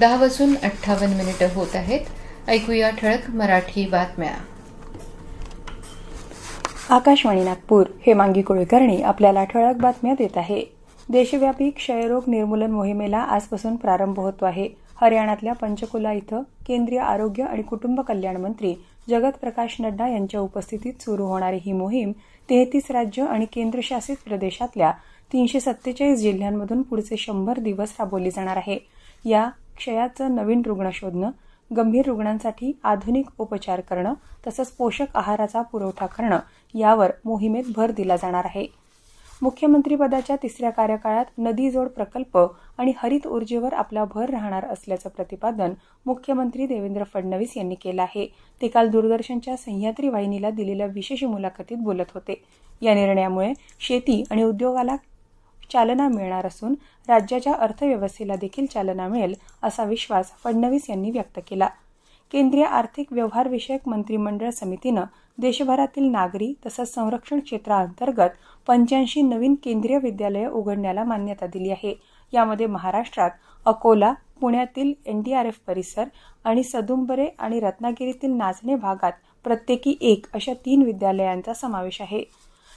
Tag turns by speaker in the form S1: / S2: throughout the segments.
S1: दहा वाजून अठ्ठावन्न मिनिटं होत आहेत. ऐकूया ठळक मराठी बातम्या.
S2: आकाशवाणी नागपूर हेमांगी कुळकर्णी आपल्याला ठळक बातम्या देत आहे. देशव्यापी क्षयरोग निर्मूलन मोहिमेला आजपासून प्रारंभ होतो आहे. हरियाणातल्या पंचकुला इथं केंद्रीय आरोग्य आणि कुटुंब कल्याण मंत्री जगत प्रकाश नड्डा यांच्या उपस्थितीत सुरू होणारी ही मोहीम तेहतीस राज्य आणि केंद्रशासित प्रदेशातल्या तीनशे सत्तेचाळीस जिल्ह्यांमधून पुढचे शंभर दिवस राबवली जाणार आहे. या क्षयाचं नवीन रुग्ण शोधणं गंभीर रुग्णांसाठी आधुनिक उपचार करणं तसंच पोषक आहाराचा पुरवठा करणं यावर मोहिमेत भर दिला जाणार आहे. मुख्यमंत्रीपदाच्या तिसऱ्या कार्यकाळात नदी जोड प्रकल्प आणि हरित ऊर्जेवर आपला भर राहणार असल्याचं प्रतिपादन मुख्यमंत्री देवेंद्र फडणवीस यांनी केलं आहे. ते काल दूरदर्शनच्या सह्याद्री वाहिनीला दिलेल्या विशेष मुलाखतीत बोलत होते. या निर्णयामुळे शेती आणि उद्योगाला चालना मिळणार असून राज्याच्या अर्थव्यवस्थेला देखील चालना मिळेल असा विश्वास फडणवीस यांनी व्यक्त केला. केंद्रीय आर्थिक व्यवहारविषयक मंत्रिमंडळ समितीनं देशभरातील नागरी तसंच संरक्षण क्षेत्राअंतर्गत पंच्याऐंशी नवीन केंद्रीय विद्यालयं उघडण्याला मान्यता दिली आहे. यामध्ये महाराष्ट्रात अकोला पुण्यातील एनडीआरएफ परिसर आणि सदुंबरे आणि रत्नागिरीतील नाचणे भागात प्रत्येकी एक अशा तीन विद्यालयांचा समावेश आहे.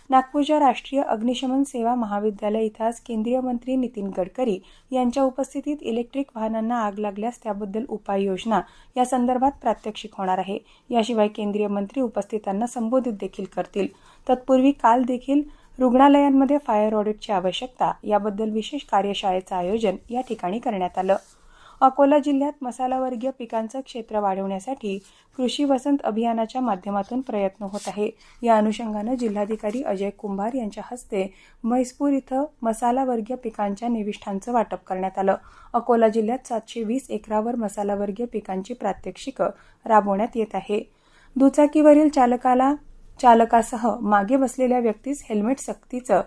S2: नागपूरच्या राष्ट्रीय अग्निशमन सेवा महाविद्यालय इथं आज केंद्रीय मंत्री नितीन गडकरी यांच्या उपस्थितीत इलेक्ट्रिक वाहनांना आग लागल्यास त्याबद्दल उपाययोजना या संदर्भात प्रात्यक्षिक होणार आहे. याशिवाय केंद्रीय मंत्री उपस्थितांना संबोधित देखील करतील. तत्पूर्वी काल देखील रुग्णालयांमध्ये फायर ऑडिटची आवश्यकता याबद्दल विशेष कार्यशाळेचं आयोजन या ठिकाणी करण्यात आलं. अकोला जिल्ह्यात मसालावर्गीय पिकांचं क्षेत्र वाढवण्यासाठी कृषी वसंत अभियानाच्या माध्यमातून प्रयत्न होत आहे. या अनुषंगानं जिल्हाधिकारी अजय कुंभार यांच्या हस्ते म्हैसपूर इथं मसालावर्गीय पिकांच्या निविष्ठांचं वाटप करण्यात आलं. अकोला जिल्ह्यात सातशे वीस एकरावर मसालावर्गीय पिकांची प्रात्यक्षिकं राबवण्यात येत आहे. दुचाकीवरील चालकाला चालकासह मागे बसलेल्या व्यक्तीस हेल्मेट सक्तीचं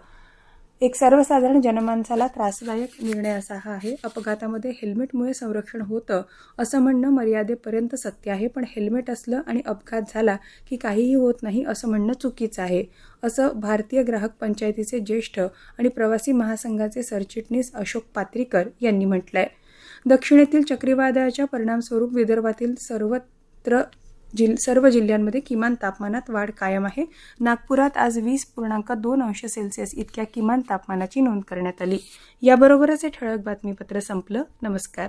S2: एक सर्वसाधारण जनमानसाला त्रासदायक निर्णय असा हा आहे. अपघातामध्ये हेल्मेटमुळे संरक्षण होतं असं म्हणणं मर्यादेपर्यंत सत्य आहे. पण हेल्मेट असलं आणि अपघात झाला की काहीही होत नाही असं म्हणणं चुकीचं आहे. असं भारतीय ग्राहक पंचायतीचे ज्येष्ठ आणि प्रवासी महासंघाचे सरचिटणीस अशोक पात्रीकर यांनी म्हटलंय. दक्षिणेतील चक्रीवादळाच्या परिणामस्वरूप विदर्भातील सर्वत्र जिल सर्व जिल्ह्यांमध्ये किमान तापमानात वाढ कायम आहे. नागपुरात आज वीस पूर्णांक दोन अंश सेल्सिअस इतक्या किमान तापमानाची नोंद करण्यात आली. याबरोबरच हे ठळक बातमीपत्र संपलं. नमस्कार.